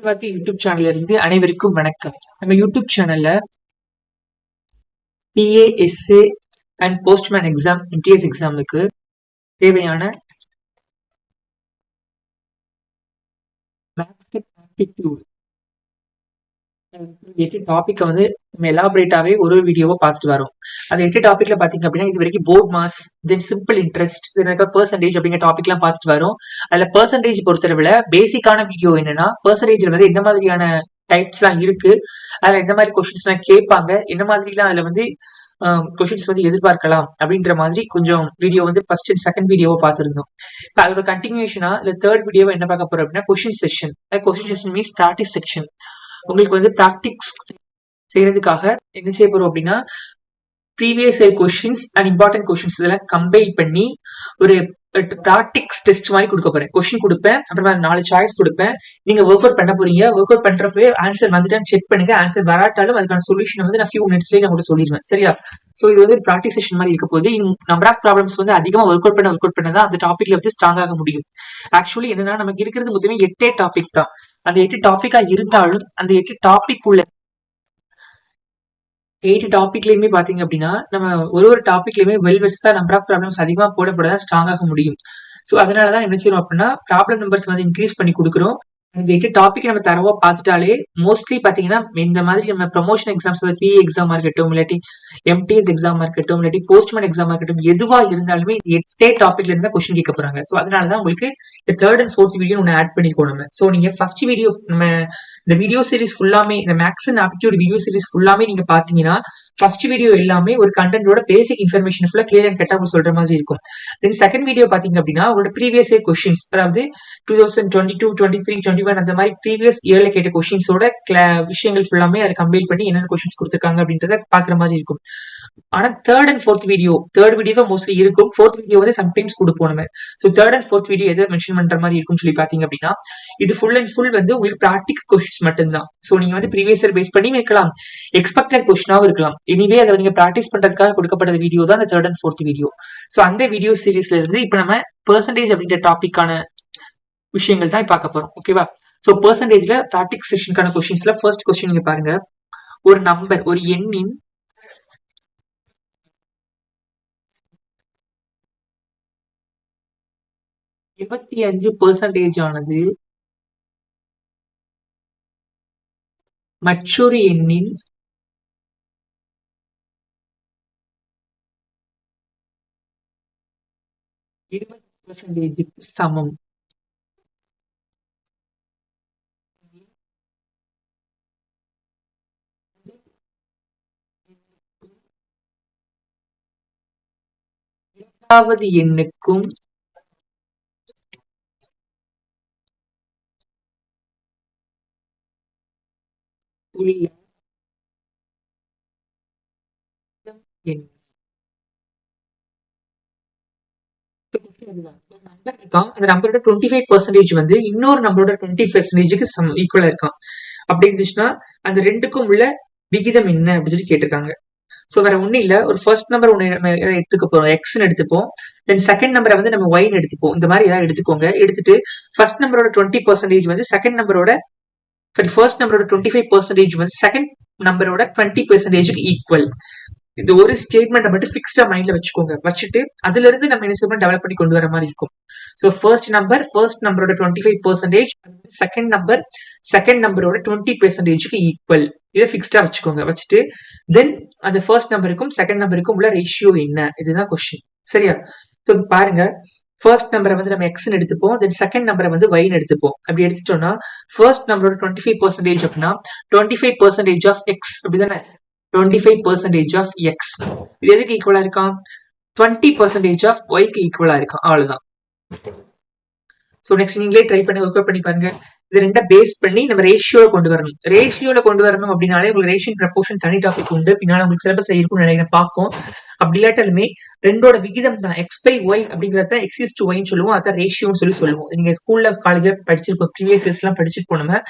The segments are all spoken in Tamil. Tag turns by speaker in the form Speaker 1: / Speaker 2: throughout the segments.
Speaker 1: செல்வாக்கு யூடியூப் சேனல்ல இருந்து அனைவருக்கும் வணக்கம். நம்ம யூடியூப் சேனல்ல P A S A and postman exam M T S எக்ஸாமுக்கு தேவையான மேத்ஸ் ஆப்டிடியூட் எட்டு டாபிக் வந்து நம்ம எலாபரேட்டாவே ஒரு ஒரு வீடியோவா பார்த்துட்டு வரோம். அந்த எட்டு டாபிக்ல பாத்தீங்க அப்படின்னா இது வரைக்கும் போர்ட் மாஸ் தென் சிம்பிள் இன்ட்ரெஸ்ட் பர்சன்டேஜ் அப்படிங்கிற டாபிக் எல்லாம் பார்த்துட்டு வரோம். அதுல பர்சன்டேஜ் பொறுத்தளவுல பேசிக்கான வீடியோ என்னன்னா பர்சன்டேஜ்ல வந்து என்ன மாதிரியான டைப்ஸ் எல்லாம் இருக்கு அதுல எந்த மாதிரி கொஸ்டின்ஸ் எல்லாம் கேட்பாங்க என்ன மாதிரிலாம் அதுல வந்து கொஸ்டின்ஸ் வந்து எதிர்பார்க்கலாம் அப்படின்ற மாதிரி கொஞ்சம் வீடியோ வந்து ஃபர்ஸ்ட் அண்ட் செகண்ட் வீடியோவை பார்த்துருந்தோம். இப்போ அதோட கண்டினியூஷனா இல்ல தேர்ட் வீடியோவை என்ன பார்க்க போறோம் அப்படின்னா question section question session means practice section உங்களுக்கு வந்து ப்ராக்டிக்ஸ் செய்யறதுக்காக என்ன செய்ய போறோம் அப்படின்னா previous year questions and important questions இதெல்லாம் கம்பைல் பண்ணி ஒரு ப்ராக்டிக்ஸ் டெஸ்ட் மாதிரி கொடுக்க போறேன். கொஸ்டின் கொடுப்பேன் அப்புறமா நாலு சாய்ஸ் கொடுப்பேன். நீங்க ஒர்க் அவுட் பண்ண போறீங்க ஒர்க் அவுட் பண்றப்பவே ஆன்சர் வந்துட்டான்னு செக் பண்ணுங்க. ஆன்சர் வராட்டாலும் அதுக்கான சொல்யூஷன் வந்து நான் ஃபியூ மினிட்ஸ்லேயே நான் கூட சொல்லிடுவேன். சரியா? சோ இது வந்து ப்ராக்டிஸ் செஷன் மாதிரி இருக்க போது நம்பர் ஆஃப் ப்ராப்ளம்ஸ் வந்து அதிகமா ஒர்க் அவுட் பண்ண ஒர்க் அவுட் பண்ணதான் அந்த டாபிக்ல வந்து ஸ்ட்ராங் ஆக முடியும். ஆக்சுவலி என்னன்னா நமக்கு இருக்கிறது மொத்தமே எட்டே டாபிக் தான். அந்த எட்டு டாபிக்கா இருந்தாலும் அந்த எட்டு டாபிக் உள்ள எயிட் டாபிக்லயுமே பாத்தீங்க அப்படின்னா நம்ம ஒரு ஒரு டாபிக்லயுமே வெல் வெஸ்டா நம்பர் ஆஃப் ப்ராப்ளம்ஸ் அதிகமா போட போட தான் ஸ்ட்ராங் ஆக முடியும். ஸோ அதனாலதான் என்ன செய்யணும் அப்படின்னா ப்ராப்ளம் நம்பர்ஸ் வந்து இன்க்ரீஸ் பண்ணி கொடுக்குறோம். இந்த எட்டு டாபிக் நம்ம தரவா பார்த்துட்டாலே மோஸ்ட்லி பாத்தீங்கன்னா இந்த மாதிரி நம்ம ப்ரமோஷன் எக்ஸாம்ஸ் பி எக்ஸாமா இருக்கட்டும் இல்லாட்டி எம்டிஎஸ் எக்ஸாமா இருக்கட்டும் இல்லாட்டி போஸ்ட்மேன் எக்ஸாமா இருக்கட்டும் எதுவா இருந்தாலுமே எட்டே டாபிக்ல இருந்தா கொஸ்டின் கேட்க போறாங்க. ஸோ அதனாலதான் உங்களுக்கு தேர்ட் அண்ட் ஃபோர்த் வீடியோ ஒன்று ஆட் பண்ணிருக்கோம் நம்ம ஸோ நீங்க ஃபர்ஸ்ட் வீடியோ நம்ம இந்த வீடியோ சீரிஸ் ஃபுல்லாமே இந்த maths and aptitude video series ஃபுல்லாமே நீங்க பாத்தீங்கன்னா ஃபர்ஸ்ட் வீடியோ எல்லாமே ஒரு கண்டென்ட்டோட பேசிக் இன்ஃபர்மேஷன் ஃபுல்லா கிளியர் அண்ட் கட்டாக சொல்ற மாதிரி இருக்கும். தென் செகண்ட் வீடியோ பாத்தீங்க அப்படின்னா உங்களோட ப்ரீவியஸ் இயர் கொஸ்டின்ஸ் அதாவது two thousand twenty two twenty three twenty one அந்த மாதிரி ப்ரீவியஸ் இயர்ல கேட்ட கொஸ்டின்ஸோட விஷயங்கள் ஃபுல்லாமே அதை கம்பைல் பண்ணி என்னென்ன கொஸ்டின்ஸ் கொடுத்துருக்காங்க அப்படின்றத பாக்குற மாதிரி இருக்கும். ஆனா third and fourth video third video தான் மோஸ்ட்லி இருக்கும். ஃபோர்த் வீடியோ வந்து சம்டைம்ஸ் கொடுப்போம் நம்ம. So third and fourth video எதை மென்ஷன் பண்ற மாதிரி இருக்கும்னு சொல்லி பாத்தீங்க அப்படின்னா இது ஃபுல் அண்ட் ஃபுல் வந்து உங்களுக்கு ப்ராக்டிக் கொஸ்டின்ஸ் மட்டும்தான். சோ நீங்க வந்து ப்ரீவியஸ் இயர் பேஸ் பண்ணி வைக்கலாம் எக்ஸ்பெக்டட் கொஸ்டினாவும் இருக்கலாம். எனிவே அதை நீங்க ப்ராக்டிஸ் பண்றதுக்காக கொடுக்கப்பட்ட வீடியோ தான் அந்த third and fourth video so அந்த வீடியோ சீரீஸ்ல இருந்து இப்ப நம்ம பெர்சன்டேஜ் அப்படின்ற டாபிக்கான விஷயங்கள் தான் பார்க்க போறோம். ஓகேவா சோ பெர்சன்டேஜ்ல ப்ராக்டிக் செஷனுக்கான கொஸ்டின்ஸ்ல ஃபர்ஸ்ட் கொஸ்டின் நீங்க பாருங்க. ஒரு நம்பர் ஒரு எண்ணின் இருபத்தி அஞ்சு பெர்சன்டேஜ் ஆனது மற்றொரு எண்ணின் இருபது பெர்சன்டேஜுக்கு சமம். இரண்டாவது எண்ணுக்கும் உள்ள அந்த நம்பரோட டுவெண்ட்டி ஃபைவ் பர்சன்டேஜ் வந்து இன்னொரு நம்பரோட டுவெண்ட்டி பர்சன்டேஜுக்கு சம் ஈக்குவலா இருக்கான். அப்படி இருந்துச்சுன்னா அந்த ரெண்டுக்கும் உள்ள விகிதம் என்ன அப்படின்னு சொல்லி கேட்டிருக்காங்க. ஸோ வேற ஒன்றும் இல்லை. ஒரு ஃபர்ஸ்ட் நம்பர் ஒன்று நம்ம எடுத்துக்க போறோம். எக்ஸ்னு எடுத்துப்போம். தென் செகண்ட் நம்பரை வந்து நம்ம ஒயின் எடுத்துப்போம். இந்த மாதிரி ஏதாவது எடுத்துக்கோங்க. எடுத்துட்டு ஃபர்ஸ்ட் நம்பரோட டுவெண்ட்டி பர்சன்டேஜ் வந்து செகண்ட் நம்பரோட ஃபர்ஸ்ட் நம்பரோட டுவெண்ட்டி ஃபைவ் பர்சன்டேஜ் வந்து செகண்ட் நம்பரோட டுவெண்ட்டி பர்சன்டேஜுக்கு ஈக்குவல் இந்த ஒரு ஸ்டேட்மெண்ட் மட்டும் ஃபிக்ஸ்டா மைண்ட்ல வச்சுக்கோங்க. வச்சுட்டு அதுல இருந்து நம்ம என்ன சொல்றோம்? டெவலப் பண்ணி கொண்டு வர மாதிரி இருக்கும். ஸோ ஃபர்ஸ்ட் நம்பர் ஃபர்ஸ்ட் நம்பரோட twenty five percentage second number second நம்பரோட டுவெண்ட்டி பெர்சன்டேஜுக்கு ஈக்குவல் இதை ஃபிக்ஸ்டா வச்சுக்கோங்க. வச்சுட்டு தென் அந்த ஃபர்ஸ்ட் நம்பருக்கும் செகண்ட் நம்பருக்கும் உள்ள ரேஷியோ என்ன? இதுதான் கொஸ்டின் சரியா? ஸோ பாருங்க. ஃபர்ஸ்ட் நம்பரை வந்து நம்ம எக்ஸ்னு எடுத்துப்போம் தென் செகண்ட் நம்பரை வந்து ஒய்னு எடுத்துப்போம். அப்படி எடுத்துட்டோம்னா ஃபர்ஸ்ட் நம்பரோட டுவெண்ட்டி ஃபைவ் பர்சன்டேஜ் அப்படின்னா twenty five percentage of X அப்படிதானே? Twenty five percentage of X இது எதுக்கு ஈக்குவலா இருக்கான் டுவெண்ட்டி பர்சன்டேஜ் ஆஃப் ஒய்க்கு ஈக்குவலா இருக்கான் அவ்வளவுதான். ஸோ நெக்ஸ்ட் நீங்களே ட்ரை பண்ணி ஒர்க் பண்ணி பாருங்க. இது ரெண்ட பேஸ் பண்ணி நம்ம ரேஷியோல கொண்டு வரணும். ரேஷியோல கொண்டு வரணும் அப்படின்னாலே உங்களுக்கு ரேஷியன் ப்ரப்போர்ஷன் தனி டாபிக் உண்டு. பின்னால உங்களுக்கு சிலபஸ் இருக்கும்னு நினைக்கிறேன். பார்ப்போம். அப்படி இல்லாட்டாலுமே ரெண்டோட விகிதம் தான். எக்ஸ் பை ஒய் அப்படிங்கறத எக்ஸிஸ் டு ஒய்னு சொல்லுவோம். அதான் ரேஷியோன்னு சொல்லி சொல்லுவோம். நீங்க ஸ்கூல்ல காலேஜ்ல படிச்சிருப்போம் ப்ரீவியஸ் இயர்ஸ் எல்லாம் படிச்சிருப்போம் நம்ம.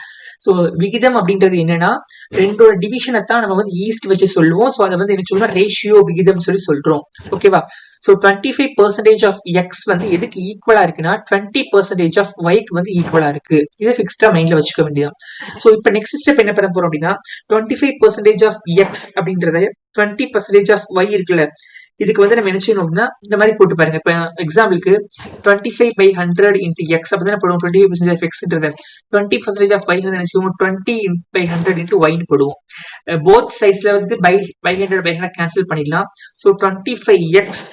Speaker 1: ஸோ விகிதம் அப்படின்றது என்னன்னா ரெண்டோட டிவிஷனை தான் நம்ம வந்து ஈஸ்ட் வச்சு சொல்லுவோம். ஸோ அதை வந்து என்ன சொல்லுவோம் ரேஷியோ விகிதம் சொல்லி சொல்றோம். ஓகேவா so twenty five percentage of X வந்து எதுக்கு ஈக்குவலா இருக்குன்னா டுவெண்ட்டி பர்சன்டேஜ் ஆஃப் ஒய்க்கு வந்து ஈக்குவலா இருக்கு. இதை எக்ஸ்ட்ரா மைண்ட்ல வச்சுக்க வேண்டியதான் ஸோ இப்போ நெக்ஸ்ட் ஸ்டெப் என்ன பண்ண போறோம் அப்படின்னா twenty five percentage of X அப்படின்றத டுவெண்ட்டி பர்சன்டேஜ் ஆஃப் ஒய் இருக்குல்ல இதுக்கு வந்து நம்ம என்ன செய்யணும் அப்படின்னா இந்த மாதிரி போட்டு பாருங்க. இப்போ எக்ஸாம்பிளுக்கு twenty five by hundred into X அப்படி தானே போடுவோம் டுவெண்ட்டி ஃபைவ் பர்சன்டேஜ் ஆஃப் எக்ஸ்ன்றது டுவெண்ட்டி பர்சன்டேஜ் ஆஃப் ஃபைவ் என்ன செய்வோம்? டுவெண்ட்டி பை ஹண்ட்ரட் இன்ட்டு ஒய்னு போடுவோம். போத் சைஸ்ல வந்து by by hundred by hundred cancel பண்ணிடலாம். So twenty five X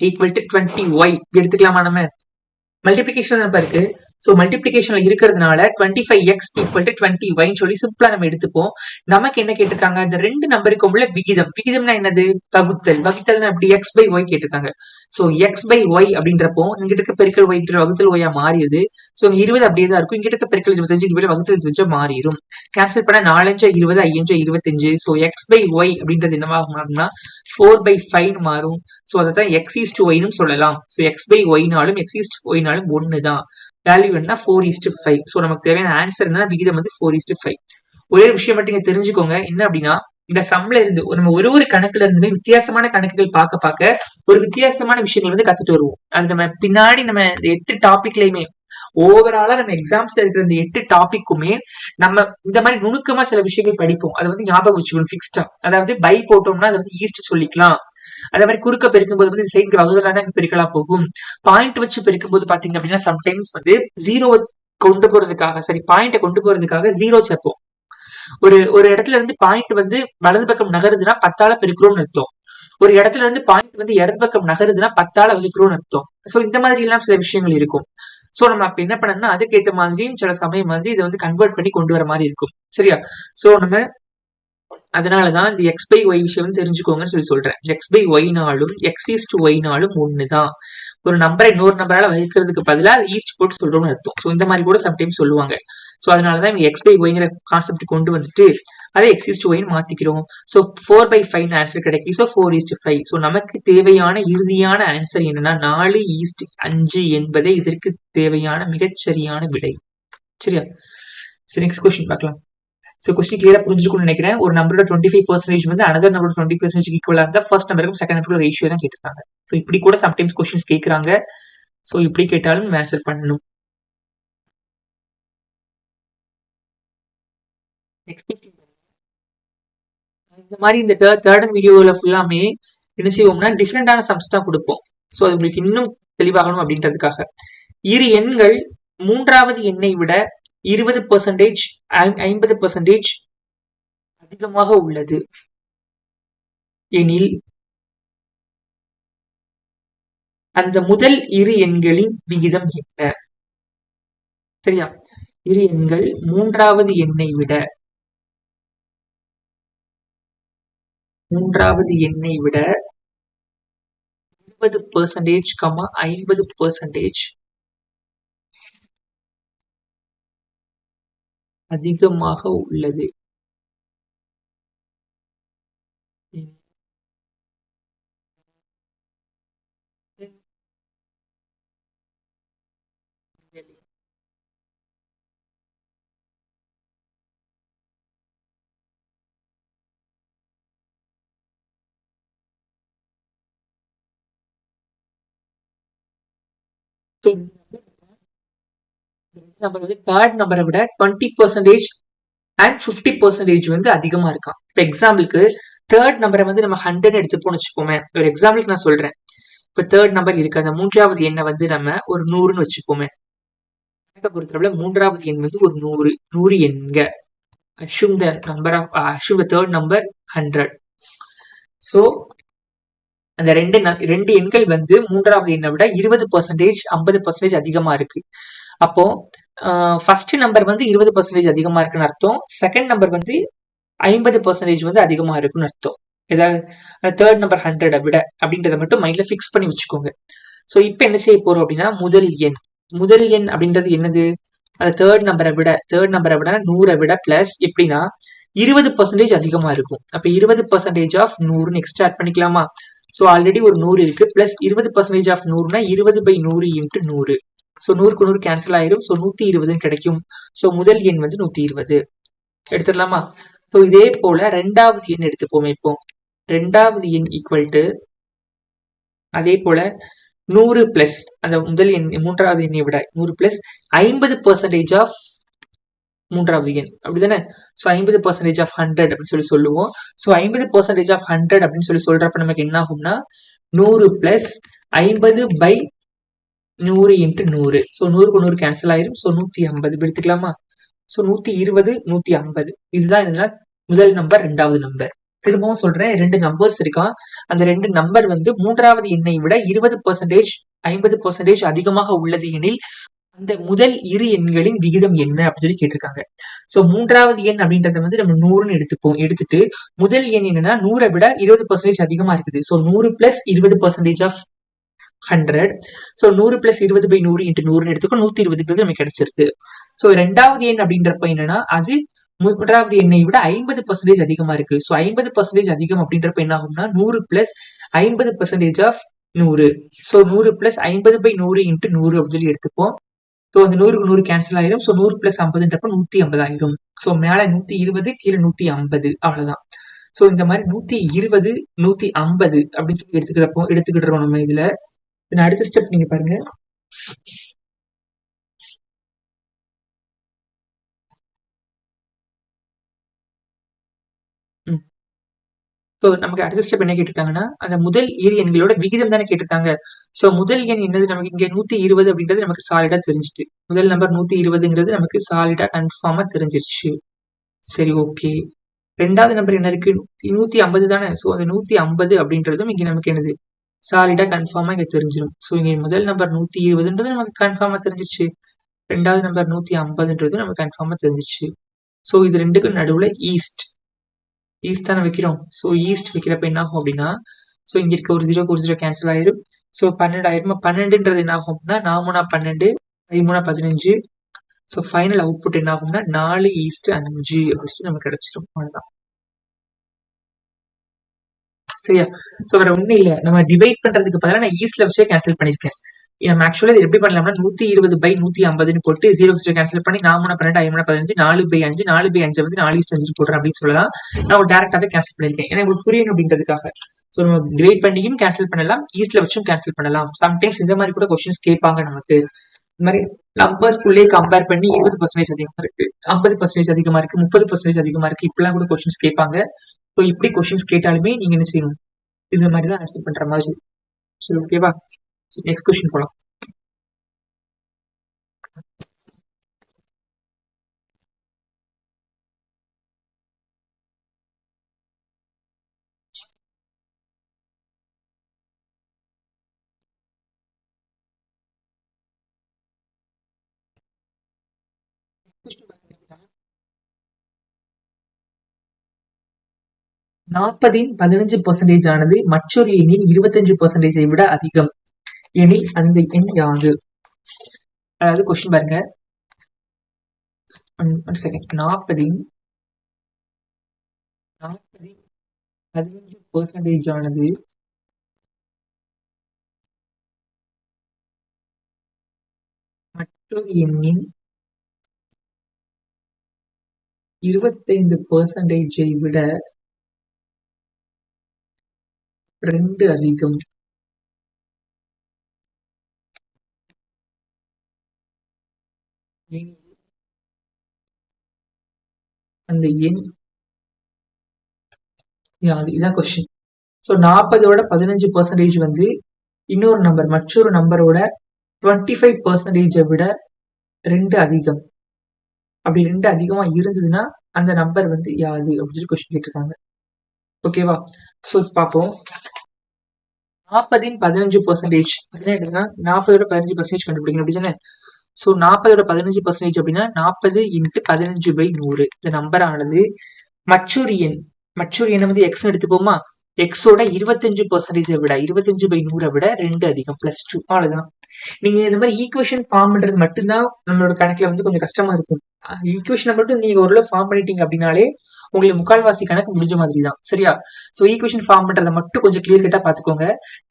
Speaker 1: equal to twenty Y எடுத்துக்கலாமா நம்ம? மல்டிபிளிகேஷன் தான் இருக்கு ஸோ மல்டிபிளிகேஷன்ல இருக்கிறதுனால twenty five X equal to twenty ஒய்னு சொல்லி சிம்பிளா நம்ம எடுத்துப்போம். நமக்கு என்ன கேட்டிருக்காங்க? இந்த ரெண்டு நம்பருக்கும் உள்ள விகிதம். விகிதம்னா என்னது? வகுத்தல் வகுத்தல்னா அப்படி எக்ஸ் பை ஒய் கேட்டிருக்காங்க. ஸோ எக்ஸ் பை ஒய் அப்படின்றப்போ இங்கிட்ட இருக்க பெருக்கல் ஒய் வகுத்தல் ஒய்யா மாறியது. ஸோ இருபது அப்படியே தான் இருக்கும். இங்கிட்ட இருக்க பெருக்கல் இருபத்தஞ்சு இருபது வகுத்தல் இருபத்தஞ்சு மாறிடும். கேன்சல் பண்ண நாலஞ்சு இருபது ஐயஞ்சு இருபத்தஞ்சு. ஸோ எக்ஸ் பை ஒய் அப்படின்றது என்னவாக மாறும்னா ஃபோர் பை ஃபைவ் மாறும். ஸோ அதை தான் எக்ஸ் ஈஸ்ட் ஒய்னும் சொல்லலாம். ஸோ எக்ஸ் பை ஒய்னாலும் எக்ஸ் ஈஸ்ட் ஒய்னாலும் ஒன்று தான் வேல்யூ என்ன ஃபோர் ஈஸ்ட் ஃபைவ் ஸோ நமக்கு தேவையான ஆன்சர் என்ன விகிதம் வந்து ஃபோர் ஈஸ்ட் ஃபைவ் ஒரே ஒரு விஷயம் மட்டும் இங்க தெரிஞ்சுக்கோங்க. என்ன அப்படின்னா இந்த சம்ல இருந்து நம்ம ஒரு ஒரு கணக்குல இருந்துமே வித்தியாசமான கணக்குகள் பார்க்க பார்க்க ஒரு வித்தியாசமான விஷயங்கள் வந்து கத்துட்டு வருவோம். அது நம்ம பின்னாடி நம்ம இந்த எட்டு டாபிக்லயுமே ஓவராலா நம்ம எக்ஸாம்ஸ்ல இருக்கிற இந்த எட்டு டாபிக்குமே நம்ம இந்த மாதிரி நுணுக்கமா சில விஷயங்கள் படிப்போம். அதை வந்து ஞாபகம் வச்சுக்கணும் ஃபிக்ஸ்டா அதாவது பை போட்டோம்னா அதை வந்து ஈஸ்ட் சொல்லிக்கலாம். அதே மாதிரி குறுக்க பெருக்கும் போது வந்து இந்த தான் பெருக்கலாம் போகும். பாயிண்ட் வச்சு பெருக்கும் போது பாத்தீங்க அப்படின்னா சம்டைம்ஸ் வந்து ஜீரோ கொண்டு போறதுக்காக சரி பாயிண்ட கொண்டு போறதுக்காக ஜீரோ சேர்ப்போம். ஒரு ஒரு இடத்துல இருந்து பாயிண்ட் வந்து வலது பக்கம் நகருதுன்னா பத்தால பெருக்கிறோம்னு அர்த்தம். ஒரு இடத்துல இருந்து பாயிண்ட் வந்து இடது பக்கம் நகருதுன்னா பத்தால வகுக்கிறோம்னு அர்த்தம். சோ இந்த மாதிரி எல்லாம் சில விஷயங்கள் இருக்கும். சோ நம்ம அப்ப என்ன பண்ணணும்னா அதுக்கேற்ற மாதிரியும் சில சமயம் வந்து இதை வந்து கன்வெர்ட் பண்ணி கொண்டு வர மாதிரி இருக்கும். சரியா? சோ நம்ம அதனாலதான் இந்த எக்ஸ் பை ஒய் விஷயம் தெரிஞ்சுக்கோங்கன்னு சொல்லி சொல்றேன். எக்ஸ் பை ஒய்னாலும் எக்ஸ் ஈஸ்ட் ஒய்னாலும் ஒண்ணுதான். ஒரு நம்பரை இன்னொரு நம்பரால வகிக்கிறதுக்கு பதிலாக ஈஸ்ட் போட்டு சொல்றோம்னு அர்த்தம். ஸோ இந்த மாதிரி கூட சம்டைம்ஸ் சொல்லுவாங்க. ஸோ அதனாலதான் இவங்க எக்ஸ் பை ஒய்ங்கிற கான்செப்ட் கொண்டு வந்துட்டு அதை எக்ஸ் ஈஸ்ட் ஒய்னு மாத்திக்கிறோம். So four by five answer கிடைக்கும் so four is to five so நமக்கு தேவையான இறுதியான ஆன்சர் என்னன்னா நாலு ஈஸ்ட் அஞ்சு என்பதே இதற்கு தேவையான மிகச்சரியான விடை. சரியா? சரி நெக்ஸ்ட் கொஸ்டின் பார்க்கலாம். ஸோ கொஸ்டின் கிளியரா புரிஞ்சுக்கணும்னு நினைக்கிறேன். ஒரு நம்பரோட டுவெண்ட்டி ஃபைவ் பர்சன்டேஜ் வந்து அனதர் நம்பரோட டுவெண்ட்டி பர்சன்டேஜ் ஈக்குவலா இருந்தா ஃபர்ஸ்ட் நம்பருக்கும் செகண்ட் நம்பருக்கும் ரேஷியோ தான் கேட்டிருக்காங்க. ஸோ இப்படி கூட சம்டைம்ஸ் கொஸ்டின்ஸ் கேட்கறாங்க ஸோ இப்படி கேட்டாலும் ஆன்சர் பண்ணணும். இந்த மாதிரி இந்த தேர்ட் வீடியோல ஃபுல்லாமே என்ன செய்வோம்னா டிஃப்ரெண்டான சம்ஸ் தான் கொடுப்போம். ஸோ அது உங்களுக்கு இன்னும் தெளிவாகணும் அப்படின்றதுக்காக. இரு எண்கள் மூன்றாவது எண்ணை விட இருபது பெர்சன்டேஜ் ஐம்பது பெர்சன்டேஜ் அதிகமாக உள்ளது. எனில் அந்த முதல் இரு எண்களின் விகிதம் என்ன? சரியா? இரு எண்கள் மூன்றாவது எண்ணை விட மூன்றாவது எண்ணை விட இருபது பெர்சன்டேஜ் கமா ஐம்பது பெர்சன்டேஜ் அதிகமாக உள்ளது. நம்பர் வந்து தேர்ட் நம்பரை விட twenty percentage and fifty percentage வந்து அதிகமா இருக்கான் இப்போ எக்ஸாம்பிளுக்கு தேர்ட் நம்பரை வந்து நம்ம ஹண்ட்ரட் எடுத்துப்போம்னு வச்சுக்கோமே. ஒரு எக்ஸாம்பிளுக்கு நான் சொல்றேன். இப்போ தேர்ட் நம்பர் இருக்கு. அந்த மூன்றாவது எண்ணை வந்து நம்ம ஒரு நூறுன்னு வச்சுக்கோமே. கணக்கை பொறுத்தளவுல மூன்றாவது எண் வந்து ஒரு நூறு நூறு எண்க. Assume the number of assume the third number hundred so அந்த ரெண்டு ரெண்டு எண்கள் வந்து மூன்றாவது எண்ணை விட இருபது பர்சன்டேஜ் ஐம்பது பர்சன்டேஜ் அதிகமா இருக்கு. அப்போ ஃபர்ஸ்ட் நம்பர் வந்து இருபது பர்சன்டேஜ் அதிகமா இருக்குன்னு அர்த்தம். செகண்ட் நம்பர் வந்து ஐம்பது பர்சன்டேஜ் வந்து அதிகமா இருக்குன்னு அர்த்தம். ஏதாவது தேர்ட் நம்பர் ஹண்ட்ரடை விட அப்படின்றத மட்டும் மைண்ட்ல ஃபிக்ஸ் பண்ணி வச்சுக்கோங்க. ஸோ இப்போ என்ன செய்ய போறோம் அப்படின்னா முதல் எண். முதல் எண் அப்படின்றது என்னது? அந்த தேர்ட் நம்பரை விட தேர்ட் நம்பரை விட நூறை விட பிளஸ் எப்படின்னா இருபது பர்சன்டேஜ் அதிகமா இருக்கும். அப்ப இருபது பர்சன்டேஜ் ஆஃப் நூறுன்னு எக்ஸ்ட்ரா ஆட் பண்ணிக்கலாமா? ஸோ ஆல்ரெடி ஒரு நூறு இருக்கு. பிளஸ் இருபது பர்சன்டேஜ் ஆஃப் நூறுனா இருபது பை நூறு இன்ட்டு நூறு. ஸோ நூறுக்கு நூறு கேன்சல் ஆயிரும். ஸோ நூத்தி இருபதுன்னு கிடைக்கும். ஸோ முதல் எண் வந்து நூத்தி இருபது. எடுத்துடலாமா? ஸோ இதே போல ரெண்டாவது எண் எடுத்துப்போம் இப்போ. ரெண்டாவது எண் ஈக்குவல் டு அதே போல நூறு பிளஸ் அந்த முதல் எண் மூன்றாவது எண்ணை விட நூறு பிளஸ் ஐம்பது பர்சன்டேஜ் ஆஃப் மூன்றாவது எண். அப்படிதானே? ஸோ ஐம்பது பர்சன்டேஜ் ஆஃப் ஹண்ட்ரட் அப்படின்னு சொல்லி சொல்லுவோம். ஸோ ஐம்பது பர்சன்டேஜ் ஆஃப் ஹண்ட்ரட் அப்படின்னு சொல்லி சொல்றப்ப நமக்கு என்ன ஆகும்னா நூறு பிளஸ் ஐம்பது பை நூறு இன்ட்டு நூறு. ஸோ நூறுக்கு நூறு கேன்சல் ஆயிரும். ஸோ நூத்தி ஐம்பது. எடுத்துக்கலாமா? ஸோ நூத்தி இருபது நூத்தி ஐம்பது. இதுதான் இதுல முதல் நம்பர் ரெண்டாவது நம்பர் திரும்பவும் சொல்றேன் ரெண்டு நம்பர்ஸ் இருக்கான் அந்த ரெண்டு நம்பர் வந்து மூன்றாவது எண்ணை விட இருபது பர்சன்டேஜ் ஐம்பது பர்சன்டேஜ் அதிகமாக உள்ளது எனில் அந்த முதல் இரு எண்களின் விகிதம் என்ன அப்படின்னு சொல்லி கேட்டிருக்காங்க. சோ மூன்றாவது எண் அப்படின்றத வந்து நம்ம நூறுன்னு எடுத்துப்போம். எடுத்துட்டு முதல் எண் என்னன்னா நூறை விட இருபது பர்சன்டேஜ் அதிகமா இருக்குது. சோ நூறு பிளஸ் இருபது பர்சன்டேஜ் ஆஃப் ஹண்ட்ரட் ஸோ நூறு பிளஸ் இருபது பை நூறு இன்ட்டு நூறுன்னு எடுத்துக்கோ நூத்தி இருபது நமக்கு கிடைச்சிருக்கு. ஸோ ரெண்டாவது எண் அப்படின்றப்ப என்னன்னா அது மூன்றாவது எண்ணை விட ஐம்பது பர்சன்டேஜ் அதிகமா இருக்கு. ஸோ ஐம்பது பர்சன்டேஜ் அதிகம் அப்படின்றப்ப என்ன ஆகும்னா நூறு பிளஸ் ஐம்பது பர்சன்டேஜ் ஆஃப் நூறு. ஸோ நூறு பிளஸ் ஐம்பது பை நூறு இன்ட்டு நூறு அப்படின்னு சொல்லி எடுத்துப்போம். ஸோ அந்த நூறுக்கு நூறு கேன்சல் ஆயிரும். ஸோ நூறு பிளஸ் ஐம்பதுன்றப்ப நூத்தி ஐம்பது ஆயிரும். ஸோ மேல நூத்தி இருபது கீழே நூத்தி ஐம்பது. அவ்வளவுதான். ஸோ இந்த மாதிரி நூத்தி இருபது நூத்தி ஐம்பது அப்படின்னு சொல்லி எடுத்துக்கிறப்போ எடுத்துக்கிட்டுறோம் நம்ம இதுல. அடுத்த ஸ்டெப் நீங்க பாருங்க. ஸோ நமக்கு அடுத்த ஸ்டெப் என்ன கேட்டிருக்காங்கன்னா அந்த முதல் இரு எண்களோட விகிதம் தானே கேட்டிருக்காங்க. ஸோ முதல் எண் என்னது? நமக்கு இங்க நூத்தி இருபது அப்படின்றது நமக்கு சாலிடா தெரிஞ்சிட்டு. முதல் நம்பர் நூத்தி இருபதுங்கிறது நமக்கு சாலிடா கன்ஃபார்மா தெரிஞ்சிருச்சு. சரி ஓகே ரெண்டாவது நம்பர் என்ன இருக்கு? நூத்தி ஐம்பது தானே. ஸோ அந்த நூத்தி ஐம்பது அப்படின்றதும் இங்க நமக்கு என்னது? சாலிடா கன்ஃபார்மா இங்க தெரிஞ்சிடும் ஸோ இங்க முதல் நம்பர் நூத்தி இருபதுன்றது நமக்கு கன்ஃபார்மா தெரிஞ்சிச்சு ரெண்டாவது நம்பர் நூத்தி ஐம்பதுன்றது நமக்கு கன்ஃபார்மா தெரிஞ்சிச்சு ஸோ இது ரெண்டுக்கும் நடுவுல ஈஸ்ட் ஈஸ்ட் தானே வைக்கிறோம். ஸோ ஈஸ்ட் வைக்கிறப்ப என்ன ஆகும் அப்படின்னா ஸோ இங்க இருக்க ஒரு ஜீரோ ஒரு ஜீரோ கேன்சல் ஆயிரும். ஸோ பன்னெண்டாயிரமா பன்னெண்டுன்றது என்ன ஆகும் அப்படின்னா நாமூனா பன்னெண்டு ஐமூனா பதினஞ்சு. ஸோ ஃபைனல் அவுட்புட் என்ன ஆகும்னா நாலு ஈஸ்ட் அஞ்சு அப்படின்னு நமக்கு கிடைச்சிடும் அவ்வளோதான் சரியா? சோ வேற ஒண்ணு இல்ல. நம்ம டிவைட் பண்றதுக்கு பதிலாக நான் ஈஸ்ட்ல வச்சே கேன்சல் பண்ணிருக்கேன் நம்ம ஆக்சுவலா இது எப்படி பண்ணலாம்னா நூத்தி இருபது பை நூத்தி ஐம்பதுன்னு போட்டு ஜீரோ ஜீரோ கேன்சல் பண்ணி நாமூனா பன்னெண்டு ஐம்பது பதினஞ்சு நாலு பை அஞ்சு நாலு பை அஞ்சு வந்து நாலு அஞ்சு போடுறேன் அப்படின்னு சொல்லலாம். நான் டேரக்டாவே கேன்சல் பண்ணிருக்கேன் ஏன்னா உங்களுக்கு புரியணும் அப்படின்றதுக்காக. ஸோ நம்ம டிவைட் பண்ணியும் கேன்சல் பண்ணலாம் ஈஸ்ட்ல வச்சும் கேன்சல் பண்ணலாம். சம்டைம்ஸ் இந்த மாதிரி கூட கொஸ்டின்ஸ் கேட்பாங்க நமக்கு. இந்த மாதிரி நம்பர்ஸ்குள்ளே கம்பேர் பண்ணி இருபது பர்சன்டேஜ் அதிகமா இருக்கு. ஐம்பது பர்சன்டேஜ் அதிகமா இருக்கு முப்பது பர்சன்டேஜ் அதிகமா இருக்கு. இப்பெல்லாம் கூட கொஸ்டின்ஸ் கேட்பாங்க. ஸோ இப்படி கொஸ்டின்ஸ் கேட்டாலுமே நீங்க என்ன செய்யணும்? இந்த மாதிரி தான் ஆன்சர் பண்ற மாதிரி. சரி ஓகேவா நெக்ஸ்ட் கொஸ்டின் போலாம். நாற்பதின் பதினஞ்சு பர்சன்டேஜ் ஆனது மற்றொரு எண்ணின் இருபத்தஞ்சு பர்சன்டேஜை விட அதிகம். எனில் அந்த எண் யாது? அதாவது கொஸ்டின் பாருங்க. செகண்ட் நாற்பதின் நாற்பதின் பதினஞ்சு பர்சன்டேஜ் ஆனது மற்றொரு எண்ணின் இருபத்தைந்து பர்சன்டேஜை விட ரெண்டு அதிகம். அந்த எண் இதான் கொஸ்டின் ஸோ நாற்பதோட பதினஞ்சு பர்சன்டேஜ் வந்து இன்னொரு நம்பர் மற்றொரு நம்பரோட டுவெண்ட்டி ஃபைவ் பர்சன்டேஜை விட ரெண்டு அதிகம். அப்படி ரெண்டு அதிகமா இருந்ததுன்னா அந்த நம்பர் வந்து யாது அப்படின்னு கொஸ்டின் கேட்டிருக்காங்க. ஓகேவா ஸோ பார்ப்போம். நாற்பதின் பதினஞ்சு பர்சன்டேஜ் அப்படின்னா நாற்பதோட பதினஞ்சு பர்சன்டேஜ் கண்டுபிடிக்கணும் அப்படிதானே ஸோ நாற்பதோட பதினஞ்சு பர்சன்டேஜ் அப்படின்னா நாற்பது இன்ட்டு பதினஞ்சு பை நூறு. இந்த நம்பர் ஆனது மச்சூரியன் மச்சூரியன் வந்து எக்ஸ் எடுத்துப்போமா? எக்ஸோட இருபத்தஞ்சு பர்சன்டேஜை விட இருபத்தஞ்சு பை நூறை விட ரெண்டு அதிகம் பிளஸ் டூ அவ்வளவுதான். நீங்க இந்த மாதிரி ஈக்குவேஷன் ஃபார்ம் பண்றது மட்டும்தான் நம்மளோட கணக்குல வந்து கொஞ்சம் கஷ்டமா இருக்கும். ஈக்குவேஷனை மட்டும் நீங்க ஓரளவு ஃபார்ம் பண்ணிட்டீங்க அப்படின்னாலே உங்களுக்கு முக்கால்வாசி கணக்கு முடிஞ்ச மாதிரி தான் சரியா? சோ ஈக்குவேஷன் ஃபார்ம் பண்றதை மட்டும் கொஞ்சம் கிளியர் கட்டா பாத்துக்கோங்க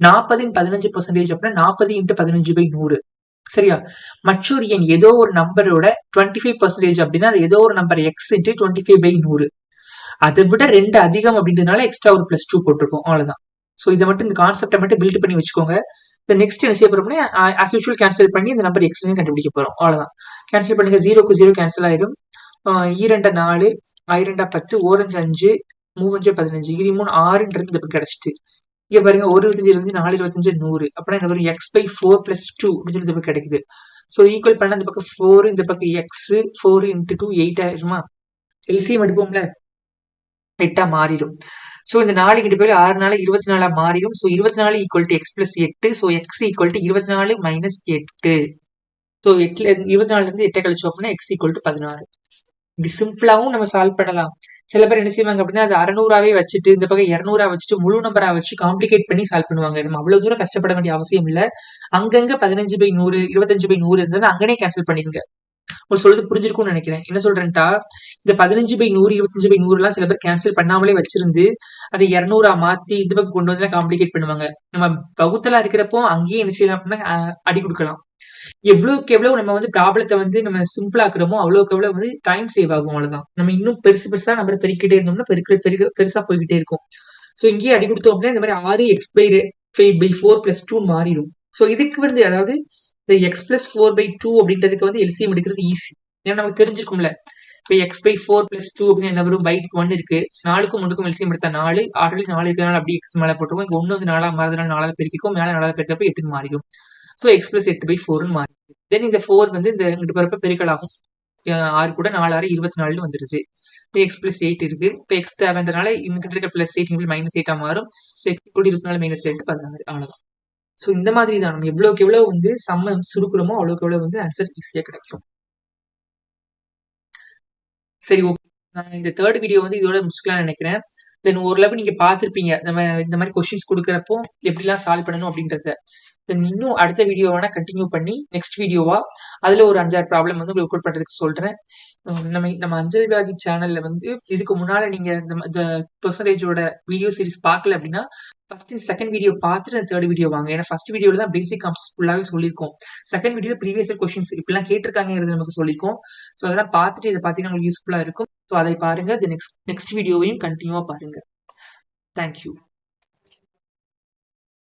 Speaker 1: நாற்பதின் பதினஞ்சு பர்சன்டேஜ் அப்படின்னா நாற்பது இன்ட்டு பதினஞ்சு பை நூறு. சரியா? மற்றொரு எண் ஏதோ ஒரு நம்பரோட டுவெண்ட்டி ஃபைவ் பர்சன்டேஜ் அப்படின்னா அது ஏதோ ஒரு number X into twenty five by நூறு. அதை விட ரெண்டு அதிகம் அப்படின்றதுனால எக்ஸ்ட்ரா ஒரு பிளஸ் டூ போட்டிருக்கோம். அவ்வளவுதான். ஸோ இதை மட்டும் இந்த கான்செப்டை மட்டும் பில்ட் பண்ணி வச்சுக்கோங்க. இந்த நெக்ஸ்ட் என்ன செய்ய போறோம்னா ஆஸ் யூஷுவல் கேன்சல் பண்ணி இந்த நம்பர் எக்ஸ் கண்டுபிடிக்க போறோம். அவ்வளவுதான். கேன்சல் பண்ணுங்க ஜீரோக்கு ஜீரோ கேன்சல் ஆயிடும். ஆஹ் ஈரெண்ட e நாலு ஐரெண்டா பத்து ஓரஞ்சு அஞ்சு மூவஞ்சு பதினஞ்சு. இது மூணு ஆறுன்றது இந்த பக்கம் கிடைச்சிட்டு. இங்க பாருங்க ஒரு இருபத்தஞ்சு இருபத்தஞ்சு நாலு இருபத்தஞ்சு நூறு. அப்படின்னா இந்த வரும்? X by four plus two அப்படின்னு இந்த பக்கம் கிடைக்குது. ஸோ ஈக்குவல் பண்ண இந்த பக்கம் ஃபோர் இந்த பக்கம் X four into two eight ஆயிருமா? எல்சிஎம் எடுப்போம்ல எட்டா மாறிடும். ஸோ இந்த நாலு கிட்ட போய் ஆறு நாள் இருபத்தி நாலா மாறிடும். ஸோ இருபத்தி நாலு ஈக்குவல் டு எக்ஸ் பிளஸ் எட்டு. ஸோ எக்ஸ் ஈக்குவல் டு இருபத்தி நாலு மைனஸ் எட்டு. ஸோ எட்டுல இருபத்தி நாலுல இருந்து எட்டை கழிச்சோம் அப்படின்னா எக்ஸ் ஈக்குவல் டு பதினாறு. இப்படி சிம்பிளாவும் நம்ம சால்வ் பண்ணலாம். சில பேர் என்ன செய்வாங்க அப்படின்னா அது அறநூறாவே வச்சுட்டு இந்த பக்கம் இரநூறா வச்சுட்டு முழு நம்பரா வச்சு காம்ப்ளிகேட் பண்ணி சால்வ் பண்ணுவாங்க. நம்ம அவ்வளவு தூரம் கஷ்டப்பட வேண்டிய அவசியம் இல்ல. அங்கங்க பதினஞ்சு பை நூறு இருபத்தஞ்சு பை நூறு இருந்தது அங்கனே கேன்சல் பண்ணிருங்க ஒரு சொல்றது புரிஞ்சிருக்கும்னு நினைக்கிறேன். என்ன சொல்றேன்ட்டா இந்த பதினஞ்சு பை நூறு இருபத்தஞ்சு பை நூறு எல்லாம் சில பேர் கேன்சல் பண்ணாமலே வச்சிருந்து அதை இரநூறா மாத்தி இந்த பக்கம் கொண்டு வந்து காம்ப்ளிகேட் பண்ணுவாங்க. நம்ம பகுத்தலா இருக்கிறப்போ அங்கேயே என்ன செய்யலாம் அப்படின்னா அடி கொடுக்கலாம். எவ்வளவுக்கு எவ்வளவு நம்ம வந்து ப்ராப்ளத்தை வந்து நம்ம சிம்பிள் ஆக்குறோமோ அவ்வளவுக்கு எவ்வளவு வந்து டைம் சேவ் ஆகும் அவ்வளவுதான். நம்ம இன்னும் பெருசு பெருசா நம்ம பெருக்கிட்டே இருந்தோம்னா பெருக்க பெருக்க பெருசா போய்கிட்டே இருக்கும். ஸோ இங்கேயே அடி கொடுத்தோம் அப்படின்னா இந்த மாதிரி ஆறு X by five by four plus two மாறிடும். ஸோ இதுக்கு வந்து அதாவது இந்த X plus four by two அப்படின்றதுக்கு வந்து எல்சிஎம் எடுக்கிறது ஈஸி ஏன்னா நமக்கு தெரிஞ்சிருக்கும்ல. இப்போ X by four plus two அப்படின்னு என்ன வரும் பைட்டுக்கு ஒன்று இருக்கு. நாலுக்கும் ஒன்றுக்கும் எல்சிஎம் எடுத்தா நாலு ஆல்ரெடி நாலு இருக்கிறனால அப்படியே எக்ஸ் மேலே போட்டுருவோம். இங்கே ஒன்று வந்து நாலாக மாறதுனால நாலாவது பெருக்கிக்கும் மேலே நாலாவது பெருக்கப்போ எட்டுக்கு மாறிடும். ஸோ எக்ஸ் பிளஸ் எட்டு பை ஃபோர்னு மாறி. தென் இந்த ஃபோர் வந்து இந்த இங்கிட்டு போகிறப்ப பெருக்கல் ஆகும். ஆறு கூட நாலு ஆறு இருபத்தி நாலு வந்துருது. இப்போ எக்ஸ் பிளஸ் எயிட் இருக்கு. இப்போ எக்ஸ் தேவைன்றனால இங்கிட்ட இருக்க பிளஸ் எயிட் இங்கே மைனஸ் எயிட்டாக மாறும். ஸோ எக்ஸ் கூட இருபத்தி நாலு மைனஸ் எயிட் பதினாறு. அவ்வளோதான் ஸோ இந்த மாதிரி தான். நம்ம எவ்வளோக்கு எவ்வளவு வந்து சம்ம சுருக்குறோமோ அவ்வளோக்கு எவ்வளவு வந்து ஆன்சர் ஈஸியாக கிடைக்கும். சரி ஓகே நான் இந்த தேர்ட் வீடியோ வந்து இதோட முடிச்சுக்கலாம்னு நினைக்கிறேன். தென் ஓரளவு நீங்க பார்த்துருப்பீங்க. நம்ம இந்த மாதிரி கொஸ்டின்ஸ் கொடுக்குறப்போ எப்படிலாம் சால்வ் பண்ணணும் அப்படின்றத. இன்னும் அடுத்த வீடியோ வேணா கண்டினியூ பண்ணி நெக்ஸ்ட் வீடியோவா அதுல ஒரு அஞ்சாறு ப்ராப்ளம் வந்து உங்களுக்கு பண்றதுக்கு சொல்றேன். நம்ம நம்ம நம்ம அஞ்சல்வாதி சேனல்ல வந்து இதுக்கு முன்னால நீங்க இந்த பெர்சன்டேஜோட வீடியோ சீரிஸ் பார்க்கல அப்படின்னா ஃபர்ஸ்ட் செகண்ட் வீடியோ பார்த்துட்டு தேர்ட் வீடியோ வாங்க. ஏன்னா ஃபர்ஸ்ட் வீடியோல தான் பேசிக் காம்ஸ் ஃபுல்லாவே சொல்லியிருக்கோம். செகண்ட் வீடியோ ப்ரீவியஸ் கொஸ்டின்ஸ் இப்படிலாம் கேட்டிருக்காங்கிறது நமக்கு சொல்லியிருக்கோம். ஸோ அதெல்லாம் பார்த்துட்டு இதை பார்த்தீங்கன்னா உங்களுக்கு யூஸ்ஃபுல்லா இருக்கும். ஸோ அதை பாருங்க. நெக்ஸ்ட் நெக்ஸ்ட் வீடியோவையும் கண்டினியூவா பாருங்க. தேங்க்யூ